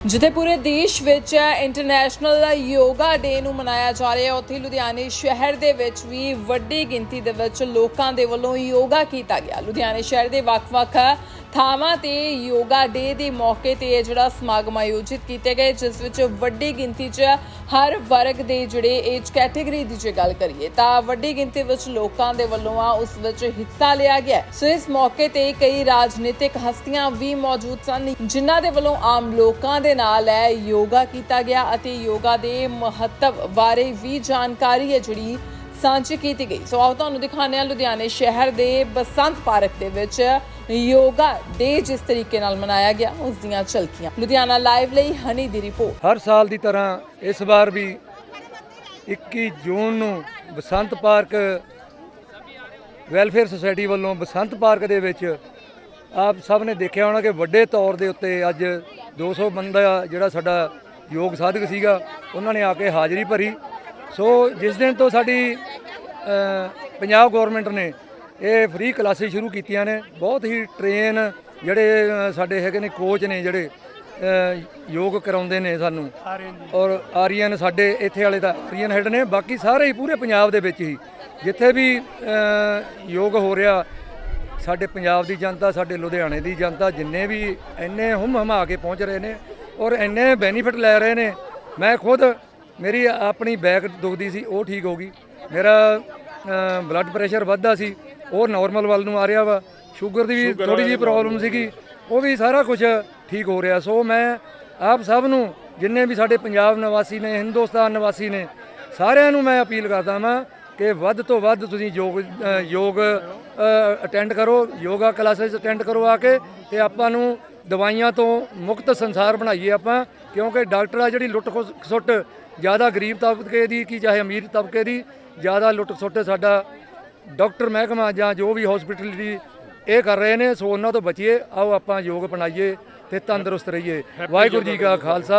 ਜਿੱਥੇ ਪੂਰੇ ਦੇਸ਼ ਵਿੱਚ ਇੰਟਰਨੈਸ਼ਨਲ ਯੋਗਾ ਡੇ ਨੂੰ ਮਨਾਇਆ ਜਾ ਰਿਹਾ ਹੈ, ਉੱਥੇ ਲੁਧਿਆਣੇ ਸ਼ਹਿਰ ਦੇ ਵਿੱਚ ਵੀ ਵੱਡੀ ਗਿਣਤੀ ਦੇ ਵਿੱਚ ਲੋਕਾਂ ਦੇ ਵੱਲੋਂ ਯੋਗਾ ਕੀਤਾ ਗਿਆ। ਲੁਧਿਆਣੇ ਸ਼ਹਿਰ ਦੇ ਵੱਖ-ਵੱਖ ਥਾਵਾਂ ਤੇ ਯੋਗਾ ਡੇ ਦੇ ਮੌਕੇ ਤੇ ਜਿਹੜਾ ਸਮਾਗਮ ਆਯੋਜਿਤ ਕੀਤੇ ਗਏ, ਜਿਸ ਵਿੱਚ ਵੱਡੀ ਗਿਣਤੀ 'ਚ ਹਰ ਵਰਗ ਦੇ ਜਿਹੜੇ ਏਜ ਕੈਟਾਗਰੀ ਦੀ ਜੇ ਗੱਲ ਕਰੀਏ, ਤਾਂ ਵੱਡੀ ਗਿਣਤੀ ਵਿੱਚ ਲੋਕਾਂ ਦੇ ਵੱਲੋਂ ਆ ਉਸ ਵਿੱਚ ਹਿੱਸਾ ਲਿਆ ਗਿਆ ਸੋ ਇਸ ਮੌਕੇ ਤੇ ਕਈ ਰਾਜਨੀਤਿਕ ਹਸਤੀਆਂ ਵੀ ਮੌਜੂਦ ਸਨ, ਜਿਨ੍ਹਾਂ ਦੇ ਵੱਲੋਂ ਆਮ ਲੋਕਾਂ ਦੇ ਨਾਲ ਹੈ ਯੋਗਾ ਕੀਤਾ ਗਿਆ ਅਤੇ ਯੋਗਾ ਦੇ ਮਹੱਤਵ ਬਾਰੇ ਵੀ ਜਾਣਕਾਰੀ ਹੈ ਜਿਹੜੀ ਸਾਂਝੀ ਕੀਤੀ ਗਈ। ਸੋ ਆਓ ਤੁਹਾਨੂੰ ਦਿਖਾਉਂਦੇ ਹਾਂ ਲੁਧਿਆਣੇ ਸ਼ਹਿਰ ਦੇ ਬਸੰਤ ਪਾਰਕ ਦੇ ਵਿੱਚ ਯੋਗਾ ਡੇ ਜਿਸ ਤਰੀਕੇ ਨਾਲ ਮਨਾਇਆ ਗਿਆ, ਉਸ ਦੀਆਂ ਝਲਕੀਆਂ। ਲੁਧਿਆਣਾ ਲਾਈਵ ਲਈ ਹਨੀ ਦੀ ਰਿਪੋਰਟ। ਹਰ ਸਾਲ ਦੀ ਤਰ੍ਹਾਂ ਇਸ ਵਾਰ ਵੀ 21 ਜੂਨ ਨੂੰ ਬਸੰਤ ਪਾਰਕ ਵੈਲਫੇਅਰ ਸੁਸਾਇਟੀ ਵੱਲੋਂ ਬਸੰਤ ਪਾਰਕ ਦੇ ਵਿੱਚ ਆਪ ਸਭ ਨੇ ਦੇਖਿਆ ਹੋਣਾ ਕਿ ਵੱਡੇ ਤੌਰ ਦੇ ਉੱਤੇ ਅੱਜ 200 ਬੰਦਾ ਜਿਹੜਾ ਸਾਡਾ ਯੋਗ ਸਾਧਕ ਸੀਗਾ, ਉਹਨਾਂ ਨੇ ਆ ਕੇ ਹਾਜ਼ਰੀ ਭਰੀ। ਸੋ ਜਿਸ ਦਿਨ ਤੋਂ ਸਾਡੀ ਪੰਜਾਬ ਗਵਰਨਮੈਂਟ ਨੇ ਇਹ ਫ੍ਰੀ ਕਲਾਸਿਸ ਸ਼ੁਰੂ ਕੀਤੀਆਂ ਨੇ। ਬਹੁਤ ਹੀ ਟ੍ਰੇਨ ਜਿਹੜੇ ਸਾਡੇ ਹੈਗੇ ਨੇ ਕੋਚ ਨੇ ਜਿਹੜੇ ਯੋਗ ਕਰਾਉਂਦੇ ਨੇ ਸਾਨੂੰ। ਔਰ ਆਰੀਅਨ ਸਾਡੇ ਇੱਥੇ ਵਾਲੇ ਤਾਂ ਆਰੀਅਨ ਹੈਡ ਨੇ। ਬਾਕੀ ਸਾਰੇ ਹੀ ਪੂਰੇ ਪੰਜਾਬ ਦੇ ਵਿੱਚ ਹੀ। ਜਿੱਥੇ ਵੀ ਯੋਗ ਹੋ ਰਿਹਾ ਸਾਡੇ ਪੰਜਾਬ ਦੀ ਜਨਤਾ ਸਾਡੇ ਲੁਧਿਆਣੇ ਦੀ ਜਨਤਾ ਜਿੰਨੇ ਵੀ ਇੰਨੇ ਹੁਮ ਹਮਾ ਕੇ ਪਹੁੰਚ ਰਹੇ ਨੇ ਔਰ ਇੰਨੇ ਬੈਨੀਫਿਟ ਲੈ ਰਹੇ ਨੇ। ਮੈਂ ਖੁਦ ਮੇਰੀ ਆਪਣੀ ਬੈਕ ਦੁਖਦੀ ਸੀ ਉਹ ਠੀਕ ਹੋ ਗਈ। ਮੇਰਾ ਬਲੱਡ ਪ੍ਰੈਸ਼ਰ ਵੱਧਦਾ ਸੀ ਉਹ ਨਾਰਮਲ ਵੱਲ ਨੂੰ ਆ ਰਿਹਾ ਵਾ। ਸ਼ੂਗਰ ਦੀ ਵੀ ਥੋੜੀ ਜਿਹੀ ਪ੍ਰੋਬਲਮ ਸੀਗੀ ਉਹ ਵੀ ਸਾਰਾ ਕੁਝ ਠੀਕ ਹੋ ਰਿਹਾ। ਸੋ ਮੈਂ ਆਪ ਸਭ ਨੂੰ ਜਿੰਨੇ ਵੀ ਸਾਡੇ ਪੰਜਾਬ ਨਿਵਾਸੀ ਨੇ ਹਿੰਦੁਸਤਾਨ ਨਿਵਾਸੀ ਨੇ ਸਾਰਿਆਂ ਨੂੰ ਮੈਂ ਅਪੀਲ ਕਰਦਾ ਹਾਂ ਕਿ ਵੱਧ ਤੋਂ ਵੱਧ ਤੁਸੀਂ ਯੋਗ ਯੋਗ ਅਟੈਂਡ ਕਰੋ ਯੋਗਾ ਕਲਾਸਿਸ ਅਟੈਂਡ ਕਰੋ ਆ ਕੇ ਤੇ ਆਪਾਂ ਨੂੰ ਦਵਾਈਆਂ ਤੋਂ ਮੁਕਤ ਸੰਸਾਰ ਬਣਾਈਏ ਆਪਾਂ ਕਿਉਂਕਿ ਡਾਕਟਰ ਆ ਜਿਹੜੀ ਲੁੱਟ ਖੁਸ- ਖਸੁੱਟ ਜ਼ਿਆਦਾ ਗਰੀਬ ਤਬਕੇ ਦੀ ਕੀ ਚਾਹੇ ਅਮੀਰ ਤਬਕੇ ਦੀ ਜ਼ਿਆਦਾ ਲੁੱਟ ਖਸੁੱਟ ਸਾਡਾ ਡਾਕਟਰ ਮਹਿਕਮਾ ਜਾਂ ਜੋ ਵੀ ਹਸਪੀਟਲਿਟੀ ਇਹ ਕਰ ਰਹੇ ਨੇ ਸੋ ਉਹਨਾਂ ਤੋਂ ਬਚੀਏ ਆਓ ਆਪਾਂ ਯੋਗ ਅਪਣਾਈਏ ਤੇ ਤੰਦਰੁਸਤ ਰਹੀਏ। ਵਾਹਿਗੁਰੂ ਜੀ ਕਾ ਖਾਲਸਾ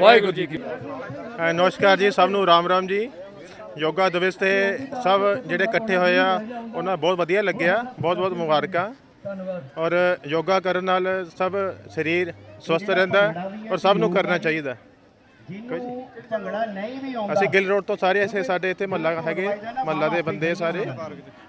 ਵਾਹਿਗੁਰੂ ਜੀ ਕੀ ਨਮਸਕਾਰ ਜੀ ਸਭ ਨੂੰ ਰਾਮ ਰਾਮ ਜੀ। ਯੋਗਾ ਦਿਵਸ ਤੇ ਸਭ ਜਿਹੜੇ ਇਕੱਠੇ ਹੋਏ ਆ ਉਹਨਾਂ ਨੂੰ ਬਹੁਤ ਵਧੀਆ ਲੱਗਿਆ ਬਹੁਤ ਬਹੁਤ ਮੁਬਾਰਕਾਂ। ਔਰ ਯੋਗਾ ਕਰਨ ਨਾਲ ਸਭ ਸਰੀਰ ਸਵਸਥ ਰਹਿੰਦਾ ਔਰ ਸਭ ਨੂੰ ਕਰਨਾ ਚਾਹੀਦਾ ਜਿਹਨੂੰ ਭੰਗੜਾ ਨਹੀਂ ਵੀ ਆਉਂਦਾ ਅਸੀਂ ਗਿੱਲ ਰੋਡ ਤੋਂ ਸਾਰੇ ਅਸੀਂ ਸਾਡੇ ਇੱਥੇ ਮਹੱਲਾ ਹੈਗੇ ਮਹੱਲਾ ਦੇ ਬੰਦੇ ਸਾਰੇ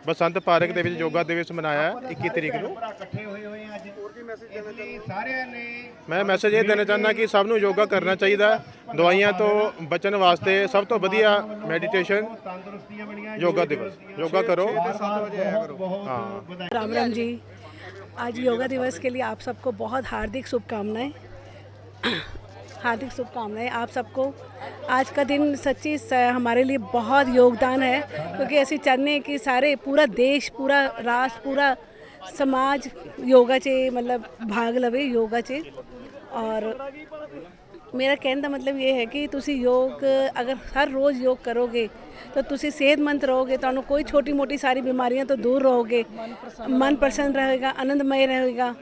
ਬਸੰਤ ਪਾਰਕ ਦੇ ਵਿੱਚ ਯੋਗਾ ਦਿਵਸ ਮਨਾਇਆ 21 ਤਰੀਕ ਨੂੰ ਭਰਾ ਇਕੱਠੇ ਹੋਏ ਹੋਏ ਆ ਅੱਜ ਹੋਰ ਕੀ ਮੈਸੇਜ ਦੇਣਾ ਚਾਹੁੰਦੇ ਸਾਰਿਆਂ ਨੇ ਮੈਂ ਮੈਸੇਜ ਇਹ ਦੇਣਾ ਚਾਹੁੰਦਾ ਕਿ ਸਭ ਨੂੰ ਯੋਗਾ ਕਰਨਾ ਚਾਹੀਦਾ ਦਵਾਈਆਂ ਤੋਂ ਬਚਣ ਵਾਸਤੇ ਸਭ ਤੋਂ ਵਧੀਆ ਮੈਡੀਟੇਸ਼ਨ ਤੰਦਰੁਸਤੀਆਂ ਬਣੀਆਂ ਯੋਗਾ ਦਿਵਸ ਯੋਗਾ ਕਰੋ ਬਹੁਤ हाँ। ਵਧਾਈ राम राम जी आज योगा दिवस के लिए आप सबको बहुत हार्दिक शुभकामनाएं हार्दिक शुभकामनाएं आप सबको। आज का दिन सच्ची हमारे लिए बहुत योगदान है, क्योंकि ऐसे चलने की सारे पूरा देश, पूरा राष्ट्र, पूरा समाज योगा 'ਚ ਮਤਲਬ ਭਾਗ ਲਵੇ ਯੋਗਾ 'ਚ ਔਰ ਮੇਰਾ ਕਹਿਣ ਦਾ ਮਤਲਬ ਇਹ ਹੈ ਕਿ ਤੁਸੀਂ ਯੋਗ ਅਗਰ ਹਰ ਰੋਜ਼ ਯੋਗ ਕਰੋਗੇ ਤਾਂ ਤੁਸੀਂ ਸਿਹਤਮੰਦ ਰਹੋਗੇ ਤੁਹਾਨੂੰ ਕੋਈ ਛੋਟੀ ਮੋਟੀ ਸਾਰੀ ਬਿਮਾਰੀਆਂ ਤੋਂ ਦੂਰ ਰਹੋਗੇ ਮਨ ਪ੍ਰਸੰਨ ਰਹੇਗਾ ਆਨੰਦਮਈ ਰਹੇਗਾ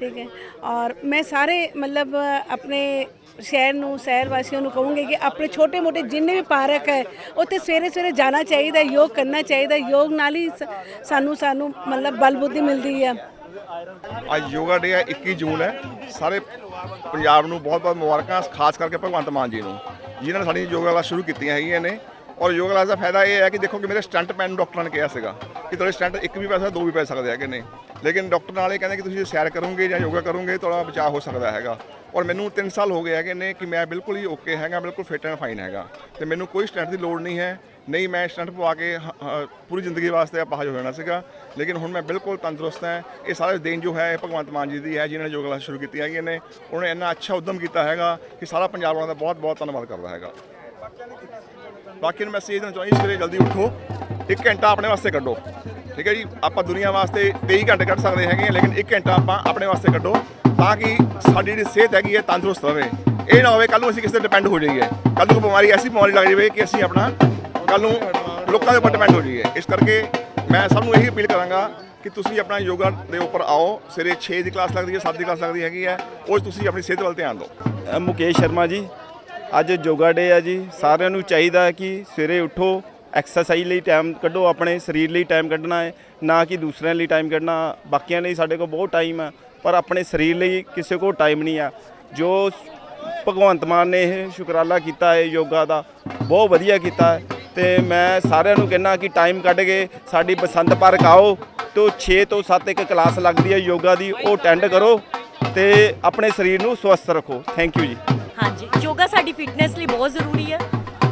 ਠੀਕ ਹੈ। ਔਰ ਮੈਂ ਸਾਰੇ ਮਤਲਬ ਆਪਣੇ ਸ਼ਹਿਰ ਨੂੰ, ਸ਼ਹਿਰ ਵਾਸੀਆਂ ਨੂੰ ਕਹੂੰਗੀ ਕਿ ਆਪਣੇ ਛੋਟੇ ਮੋਟੇ ਜਿੰਨੇ ਵੀ ਪਾਰਕ ਹੈ, ਉੱਥੇ ਸਵੇਰੇ ਸਵੇਰੇ ਜਾਣਾ ਚਾਹੀਦਾ, ਯੋਗ ਕਰਨਾ ਚਾਹੀਦਾ, ਯੋਗ ਨਾਲ ਹੀ ਸ- ਸਾਨੂੰ ਸਾਨੂੰ ਮਤਲਬ ਬਲ ਬੁੱਧੀ ਮਿਲਦੀ ਹੈ। ਅੱਜ ਯੋਗਾ ਡੇ ਹੈ 21 ਜੂਨ ਹੈ। ਸਾਰੇ ਪੰਜਾਬ ਨੂੰ ਬਹੁਤ ਬਹੁਤ ਮੁਬਾਰਕਾਂ, ਖਾਸ ਕਰਕੇ ਭਗਵੰਤ ਮਾਨ ਜੀ ਨੂੰ, ਜਿਨ੍ਹਾਂ ਨੇ ਸਾਡੀ ਯੋਗਾ ਕਲਾਸ ਸ਼ੁਰੂ ਕੀਤੀਆਂ ਹੈਗੀਆਂ ਨੇ। ਔਰ ਯੋਗਾ ਕਲਾਸ ਦਾ ਫਾਇਦਾ ਇਹ ਹੈ ਕਿ ਦੇਖੋ ਕਿ ਮੇਰੇ ਸਟੰਟ ਪੈਨ ਨੂੰ ਡਾਕਟਰਾਂ ਨੇ ਕਿਹਾ ਸੀਗਾ ਕਿ ਤੁਹਾਡੇ ਸਟੰਟ ਇੱਕ ਵੀ ਪੈ ਸਕਦਾ, ਦੋ ਵੀ ਪੈ ਸਕਦੇ ਹੈਗੇ ਨੇ। ਲੇਕਿਨ ਡਾਕਟਰ ਨਾਲ ਇਹ ਕਹਿੰਦੇ ਕਿ ਤੁਸੀਂ ਜੇ ਸੈਰ ਕਰੋਗੇ ਜਾਂ ਯੋਗਾ ਕਰੋਗੇ ਤੁਹਾਡਾ ਬਚਾਅ ਹੋ ਸਕਦਾ ਹੈਗਾ। ਔਰ ਮੈਨੂੰ 3 ਸਾਲ ਹੋ ਗਏ ਹੈਗੇ ਨੇ ਕਿ ਮੈਂ ਬਿਲਕੁਲ ਹੀ ਓਕੇ ਹੈਗਾ, ਬਿਲਕੁਲ ਫਿਟ ਐਂਡ ਫਾਈਨ ਹੈਗਾ। ਤੇ ਮੈਨੂੰ ਕੋਈ ਸਟੈਂਟ ਦੀ ਲੋੜ ਨਹੀਂ ਹੈ, ਨਹੀਂ ਮੈਂ ਸਟੰਟ ਪਵਾ ਕੇ, ਹ- ਪੂਰੀ ਜ਼ਿੰਦਗੀ ਵਾਸਤੇ ਅਪਾਹਜ ਹੋ ਜਾਣਾ ਸੀਗਾ। ਲੇਕਿਨ ਹੁਣ ਮੈਂ ਬਿਲਕੁਲ ਤੰਦਰੁਸਤ ਹਾਂ। ਇਹ ਸਾਰੇ ਦੇਣ ਜੋ ਹੈ, ਇਹ ਭਗਵੰਤ ਮਾਨ ਜੀ ਦੀ ਹੈ, ਜਿਨ੍ਹਾਂ ਨੇ ਯੋਗਾ ਕਲਾਸ ਸ਼ੁਰੂ ਕੀਤੀ ਹੈਗੀਆਂ ਨੇ, ਉਹਨੇ ਇੰਨਾ ਅੱਛਾ ਉਦਮ ਕੀਤਾ ਹੈਗਾ ਕਿ ਸਾਰਾ ਪੰਜਾਬ ਵਾਲਿਆਂ ਦਾ ਬਹੁਤ ਬਹੁਤ ਧੰਨਵਾਦ ਕਰਦਾ ਹੈਗਾ। ਬਾਕੀ ਨੂੰ ਮੈਸੇਜ ਦੇਣਾ ਚਾਹੁੰਦਾ ਸਵੇਰੇ ਜਲਦੀ ਉੱਠੋ। ਇੱਕ ਘੰਟਾ ਆਪਣੇ ਵਾਸਤੇ ਕੱਢੋ। ਠੀਕ ਹੈ ਜੀ? ਆਪਾਂ ਦੁਨੀਆ ਵਾਸਤੇ 23 ਘੰਟੇ ਕੱਢ ਸਕਦੇ ਹੈਗੇ ਹਾਂ, ਲੇਕਿਨ ਇੱਕ ਘੰਟਾ ਆਪਾਂ ਆਪਣੇ ਵਾਸਤੇ ਕੱਢੋ ਤਾਂ ਕਿ ਸਾਡੀ ਜਿਹੜੀ ਸਿਹਤ ਹੈਗੀ ਹੈ ਤੰਦਰੁਸਤ ਰਹੇ। ਇਹ ਨਾ ਹੋਵੇ ਕੱਲ ਨੂੰ ਅਸੀਂ ਕਿਸੇ ਤੇ ਡਿਪੈਂਡ ਹੋ ਜਾਈਏ। ਕੱਲ ਨੂੰ ਬਿਮਾਰੀ ਐਸੀ ਬਿਮਾਰੀ ਲੱਗ ਜਾਵੇ ਕਿ ਅਸੀਂ ਆਪਣਾ ਕੱਲ ਨੂੰ ਲੋਕਾਂ ਦੇ ਉੱਪਰ ਡਿਪੈਂਡ ਹੋ ਜਾਈਏ। ਇਸ ਕਰਕੇ ਮੈਂ ਸਭ ਨੂੰ ਇਹੀ ਅਪੀਲ ਕਰਾਂਗਾ ਕਿ ਤੁਸੀਂ ਆਪਣਾ ਯੋਗਾ ਦੇ ਉੱਪਰ ਆਓ। ਸਵੇਰੇ 6 ਦੀ ਕਲਾਸ ਲੱਗਦੀ ਹੈ 7 ਦੀ ਕਲਾਸ ਲੱਗਦੀ ਹੈਗੀ ਹੈ। ਉਹ 'ਚ ਤੁਸੀਂ ਆਪਣੀ ਸਿਹਤ ਵੱਲ ਧਿਆਨ ਦਿਓ। ਮੁਕੇਸ਼ ਸ਼ਰਮਾ ਜੀ ਅੱਜ ਯੋਗਾ ਡੇ ਆ ਜੀ। ਸਾਰਿਆਂ ਨੂੰ ਚਾਹੀਦਾ ਕਿ ਸਵੇਰੇ ਉਠੋ ਐਕਸਰਸਾਈਜ਼ ਲਈ ਟਾਈਮ ਕੱਢੋ, ਆਪਣੇ ਸਰੀਰ ਲਈ ਟਾਈਮ ਕੱਢਣਾ ਹੈ, ਨਾ ਕਿ ਦੂਸਰਿਆਂ ਲਈ ਟਾਈਮ ਕੱਢਣਾ। ਬਾਕੀਆਂ ਲਈ ਸਾਡੇ ਕੋਲ ਬਹੁਤ ਟਾਈਮ ਆ, ਪਰ ਆਪਣੇ ਸਰੀਰ ਲਈ ਕਿਸੇ ਕੋਲ ਟਾਈਮ ਨਹੀਂ ਆ। ਜੋ ਭਗਵੰਤ ਮਾਨ ਨੇ ਇਹ ਸ਼ੁਕਰਾਲਾ ਕੀਤਾ ਹੈ, ਯੋਗਾ ਦਾ, ਬਹੁਤ ਵਧੀਆ ਕੀਤਾ ਹੈ। ਤੇ ਮੈਂ ਸਾਰਿਆਂ ਨੂੰ ਕਹਿਣਾ ਕਿ ਟਾਈਮ ਕੱਢ ਕੇ ਸਾਡੀ ਬਸੰਤ ਪਾਰਕ ਆਓ, ਤੋਂ 6 ਤੋਂ 7 ਇੱਕ ਕਲਾਸ ਲੱਗਦੀ ਹੈ ਯੋਗਾ ਦੀ, ਉਹ ਅਟੈਂਡ ਕਰੋ ਤੇ ਆਪਣੇ ਸਰੀਰ ਨੂੰ ਸਵਸਥ ਰੱਖੋ। ਥੈਂਕ ਯੂ ਜੀ। ਹਾਂਜੀ, ਯੋਗਾ ਸਾਡੀ ਫਿਟਨੈਸ ਲਈ ਬਹੁਤ ਜ਼ਰੂਰੀ ਹੈ।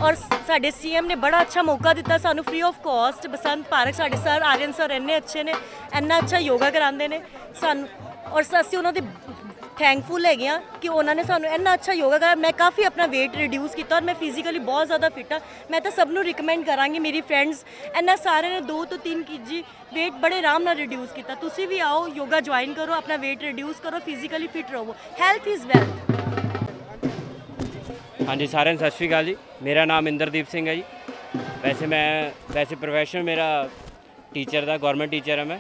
ਔਰ ਸਾਡੇ ਸੀਐਮ ਨੇ ਬੜਾ ਅੱਛਾ ਮੌਕਾ ਦਿੱਤਾ ਸਾਨੂੰ free of cost Basant park ਸਾਡੇ ਸਰ ਆਰੀਅਨ ਸਰ ਇੰਨੇ ਅੱਛੇ ਨੇ, ਇੰਨਾ ਅੱਛਾ ਯੋਗਾ ਕਰਾਉਂਦੇ ਨੇ, ਸਾਨੂੰ, ਔਰ ਅਸੀਂ ਉਹਨਾਂ ਦੇ ਥੈਂਕਫੁਲ ਹੈਗੇ ਆ ਕਿ ਉਹਨਾਂ ਨੇ ਸਾਨੂੰ ਇੰਨਾ ਅੱਛਾ ਯੋਗਾ ਕਰਾਇਆ। ਮੈਂ ਕਾਫੀ ਆਪਣਾ weight ਰਿਡਿਊਸ ਕੀਤਾ ਔਰ ਮੈਂ ਫਿਜ਼ੀਕਲੀ ਬਹੁਤ ਜ਼ਿਆਦਾ ਫਿਟ ਆ ਮੈਂ ਤਾਂ ਸਭ ਨੂੰ ਰਿਕਮੈਂਡ ਕਰਾਂਗੀ ਮੇਰੀ ਫਰੈਂਡਸ ਇੰਨਾ ਸਾਰਿਆਂ ਨੇ 2 ਤੋਂ 3 ਕੇਜੀ weight ਬੜੇ ਆਰਾਮ ਨਾਲ ਰਿਡਿਊਸ ਕੀਤਾ। ਤੁਸੀਂ ਵੀ ਆਓ, ਯੋਗਾ ਜੁਆਇਨ ਕਰੋ, ਆਪਣਾ weight ਰਿਡਿਊਸ ਕਰੋ ਫਿਜ਼ੀਕਲੀ ਫਿਟ ਰਹੋ। ਹੈਲਥ ਇਜ਼ ਵੈਲਥ ਹਾਂਜੀ, ਸਾਰਿਆਂ ਨੂੰ ਸਤਿ ਸ਼੍ਰੀ ਅਕਾਲ ਜੀ। ਮੇਰਾ ਨਾਮ ਇੰਦਰਦੀਪ ਸਿੰਘ ਹੈ ਜੀ। ਵੈਸੇ ਮੈਂ, ਵੈਸੇ ਪ੍ਰੋਫੈਸ਼ਨ ਮੇਰਾ ਟੀਚਰ ਦਾ ਗਵਰਨਮੈਂਟ ਟੀਚਰ ਹਾਂ ਮੈਂ।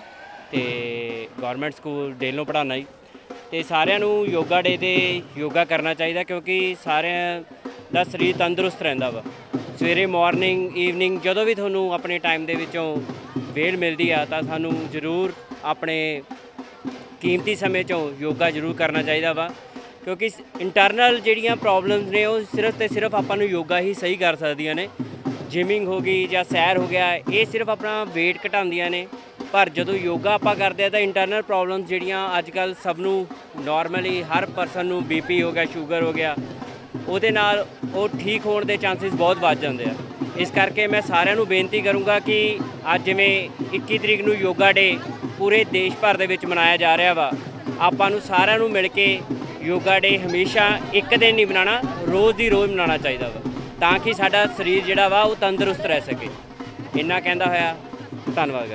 ਤੇ ਗਵਰਨਮੈਂਟ ਸਕੂਲ ਡੇਲੋਂ ਪੜ੍ਹਾਉਣਾ ਜੀ। ਤੇ ਸਾਰਿਆਂ ਨੂੰ ਯੋਗਾ ਡੇ ਤੇ ਯੋਗਾ ਕਰਨਾ ਚਾਹੀਦਾ ਕਿਉਂਕਿ ਸਾਰਿਆਂ ਦਾ ਸਰੀਰ ਤੰਦਰੁਸਤ ਰਹਿੰਦਾ ਵਾ। ਸਵੇਰੇ ਮਾਰਨਿੰਗ ਈਵਨਿੰਗ ਜਦੋਂ ਵੀ ਤੁਹਾਨੂੰ ਆਪਣੇ ਟਾਈਮ ਦੇ ਵਿੱਚੋਂ ਵੇਲ ਮਿਲਦੀ ਆ ਤਾਂ ਸਾਨੂੰ ਜ਼ਰੂਰ ਆਪਣੇ ਕੀਮਤੀ ਸਮੇਂ 'ਚੋਂ ਯੋਗਾ ਜ਼ਰੂਰ ਕਰਨਾ ਚਾਹੀਦਾ ਵਾ। ਕਿਉਂਕਿ ਇੰਟਰਨਲ ਜਿਹੜੀਆਂ ਪ੍ਰੋਬਲਮਸ ਨੇ, ਉਹ ਸਿਰਫ ਤੇ ਸਿਰਫ ਆਪਾਂ ਨੂੰ ਯੋਗਾ ਹੀ ਸਹੀ ਕਰ ਸਕਦੀਆਂ ਨੇ। ਜਿਮਿੰਗ ਹੋ ਗਈ ਜਾਂ ਸੈਰ ਹੋ ਗਿਆ, ਇਹ ਸਿਰਫ ਆਪਣਾ weight ਘਟਾਉਂਦੀਆਂ ਨੇ। ਪਰ ਜਦੋਂ ਯੋਗਾ ਆਪਾਂ ਕਰਦੇ ਆ, ਤਾਂ ਇੰਟਰਨਲ ਪ੍ਰੋਬਲਮਸ ਜਿਹੜੀਆਂ ਅੱਜ ਕੱਲ ਸਭ ਨੂੰ ਨਾਰਮਲੀ ਹਰ ਪਰਸਨ ਨੂੰ ਬੀਪੀ ਹੋ ਗਿਆ ਸ਼ੂਗਰ ਹੋ ਗਿਆ, ਉਹਦੇ ਨਾਲ ਉਹ ਠੀਕ ਹੋਣ ਦੇ ਚਾਂਸਸ ਬਹੁਤ ਵੱਧ ਜਾਂਦੇ ਆ। ਇਸ ਕਰਕੇ ਮੈਂ ਸਾਰਿਆਂ ਨੂੰ ਬੇਨਤੀ ਕਰੂੰਗਾ ਕਿ ਅੱਜ ਜਿਵੇਂ 21 ਤਰੀਕ ਨੂੰ ਯੋਗਾ ਡੇ ਪੂਰੇ ਦੇਸ਼ ਭਰ ਦੇ ਵਿੱਚ ਮਨਾਇਆ ਜਾ ਰਿਹਾ ਵਾ, ਆਪਾਂ ਨੂੰ ਸਾਰਿਆਂ ਨੂੰ ਮਿਲ ਕੇ ਯੋਗਾ ਡੇ ਹਮੇਸ਼ਾ ਇੱਕ ਦਿਨ ਨਹੀਂ ਬਣਾਉਣਾ, ਰੋਜ਼ ਦੀ ਰੋਜ਼ ਮਨਾਉਣਾ ਚਾਹੀਦਾ ਵਾ, ਤਾਂ ਕਿ ਸਾਡਾ ਸਰੀਰ ਜਿਹੜਾ ਵਾ ਉਹ ਤੰਦਰੁਸਤ ਰਹਿ ਸਕੇ। ਇੰਨਾ ਕਹਿੰਦਾ ਹੋਇਆ, ਧੰਨਵਾਦ